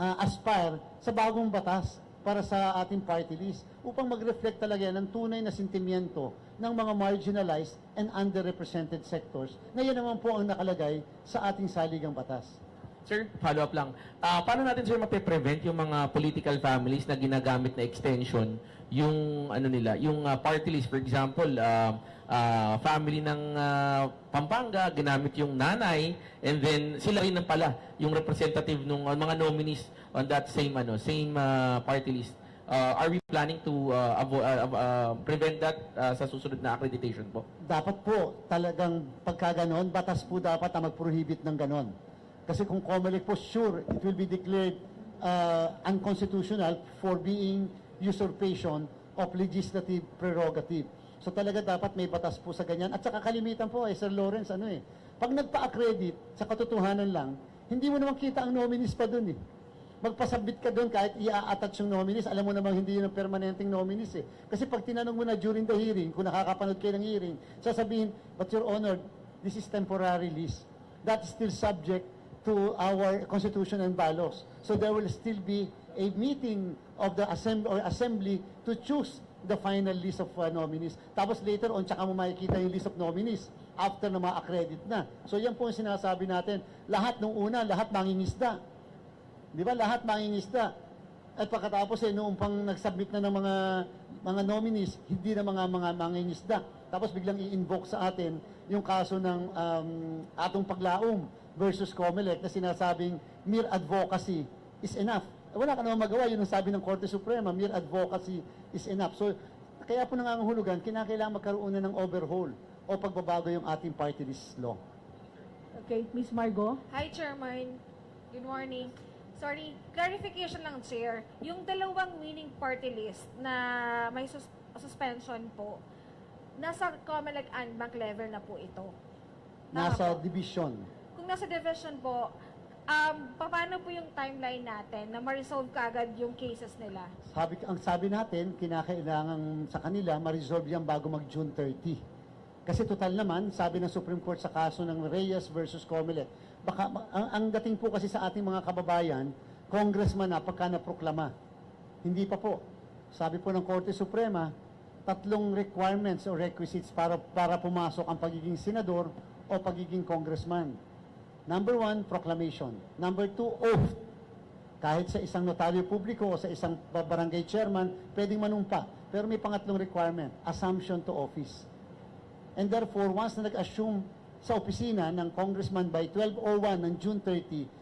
ah, aspire sa bagong batas para sa ating party list upang mag-reflect talaga yan ng tunay na sentimiento ng mga marginalized and underrepresented sectors na yan naman po ang nakalagay sa ating saligang batas. Sir, follow up lang. Ah, paano natin sir mape-prevent yung mga political families na ginagamit na extension yung ano nila, yung ah, party list for example, ah, ah, family ng ah, Pampanga ginamit yung nanay and then sila rin ang pala yung representative ng mga nominees on that same ano, same ah, party list. Ah, are we planning to avo- ah, ah, prevent that ah, sa susunod na accreditation po? dapat po talagang pagka ganon, batas po dapat ang mag-prohibit ng ganon. Kasi kung COMELEC po, sure, it will be declared uh, unconstitutional for being usurpation of legislative prerogative. So talaga dapat may batas po sa ganyan. At saka kalimitan po eh, Sir Lawrence, ano eh, pag nagpa-accredit sa katotohanan lang, hindi mo naman kita ang nominees pa dun eh. Magpasabit ka doon kahit i-attach yung nominees, alam mo namang hindi yun ang permanenteng nominees eh. Kasi pag tinanong mo na during the hearing, kung nakakapanood kayo ng hearing, sasabihin, but your honor, this is temporary list. That is still subject to our constitution and bylaws. So there will still be a meeting of the assembly or assembly to choose the final list of uh, nominees. Tapos later on, tsaka mo makikita yung list of nominees after na ma-accredit na. So yan po yung sinasabi natin. Lahat nung una, lahat mangingisda. Di ba? Lahat mangingisda. At pagkatapos eh, noong pang nag-submit na ng mga mga nominees, hindi na mga mga mangingisda. Tapos biglang i-invoke sa atin yung kaso ng um, atong paglaom versus COMELEC na sinasabing mere advocacy is enough. Wala ka naman magawa, yun ang sabi ng Korte Suprema, mere advocacy is enough. So, kaya po nangangahulugan, kinakailangan magkaroon na ng overhaul o pagbabago yung ating party list law. Okay, Miss Margot? Hi, Chairman. Good morning. Sorry, clarification lang, Chair. Yung dalawang winning party list na may sus- suspension po, nasa COMELEC and bank level na po ito. Tama Nasa po. division. Kung nasa division po, um, paano po yung timeline natin na ma-resolve kaagad yung cases nila? Sabi, ang sabi natin, kinakailangan sa kanila ma-resolve yan bago mag-June 30. Kasi total naman, sabi ng Supreme Court sa kaso ng Reyes versus Comelec, baka, ang, ang dating po kasi sa ating mga kababayan, congressman na pagka naproklama. Hindi pa po. Sabi po ng Korte Suprema, tatlong requirements o requisites para, para pumasok ang pagiging senador o pagiging congressman. Number one, proclamation. Number two, oath. Kahit sa isang notaryo publiko o sa isang ba- barangay chairman, pwedeng manumpa. Pero may pangatlong requirement, assumption to office. And therefore, once na nag-assume sa opisina ng congressman by 12.01 ng June 30,